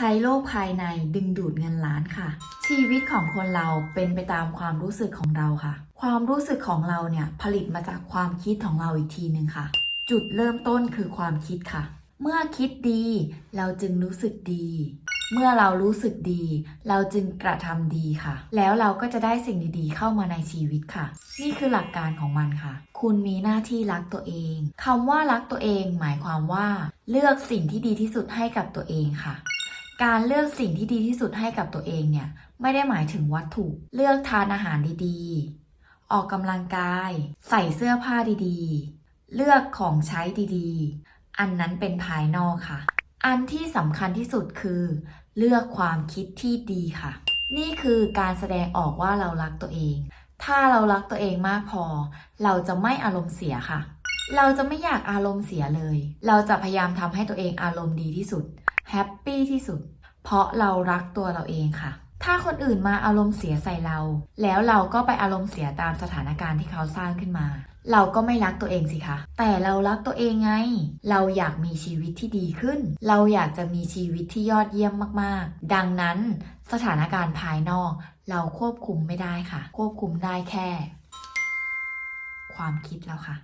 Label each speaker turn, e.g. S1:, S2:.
S1: ช้โลกภายในดึงดูดเงินล้านค่ะ ชีวิตของคนเราเป็นไปตามความรู้สึกของเราค่ะ ความรู้สึกของเราเนี่ยผลิตมาจากความคิดของเราอีกทีหนึ่งค่ะ จุดเริ่มต้นคือความคิดค่ะ เมื่อคิดดี เราจึงรู้สึกดี เมื่อเรารู้สึกดี เราจึงกระทำดีค่ะ แล้วเราก็จะได้สิ่งดีๆ เข้ามาในชีวิตค่ะ นี่คือหลักการของมันค่ะ คุณมีหน้าที่รักตัวเองคำว่ารักตัวเอง หมายความว่า เลือกสิ่งที่ดีที่สุดให้กับตัวเองค่ะ การเลือกสิ่งที่ดีที่สุดให้กับตัวเองเนี่ยไม่ได้หมายถึงวัตถุ เลือกทานอาหารดีๆ ออกกำลังกาย ใส่เสื้อผ้าดีๆ เลือกของใช้ดีๆ อันนั้นเป็นภายนอกค่ะ อันที่สำคัญที่สุดคือ เลือกความคิดที่ดีค่ะ นี่คือการแสดงออกว่าเรารักตัวเอง ถ้าเรารักตัวเองมากพอ เราจะไม่อารมณ์เสียค่ะ เราจะไม่อยากอารมณ์เสียเลย เราจะพยายามทำให้ตัวเองอารมณ์ดีที่สุด แฮปปี้ที่สุด เพราะเรารักตัวเราเองค่ะ ถ้าคนอื่นมาอารมณ์เสียใส่เรา แล้วเราก็ไปอารมณ์เสียตามสถานการณ์ที่เขาสร้างขึ้นมา เราก็ไม่รักตัวเองสิคะ แต่เรารักตัวเองไง เราอยากมีชีวิตที่ดีขึ้น เราอยากจะมีชีวิตที่ยอดเยี่ยมมากๆ ดังนั้นสถานการณ์ภายนอก เราควบคุมไม่ได้ค่ะ ควบคุมได้แค่ ความคิดเราค่ะ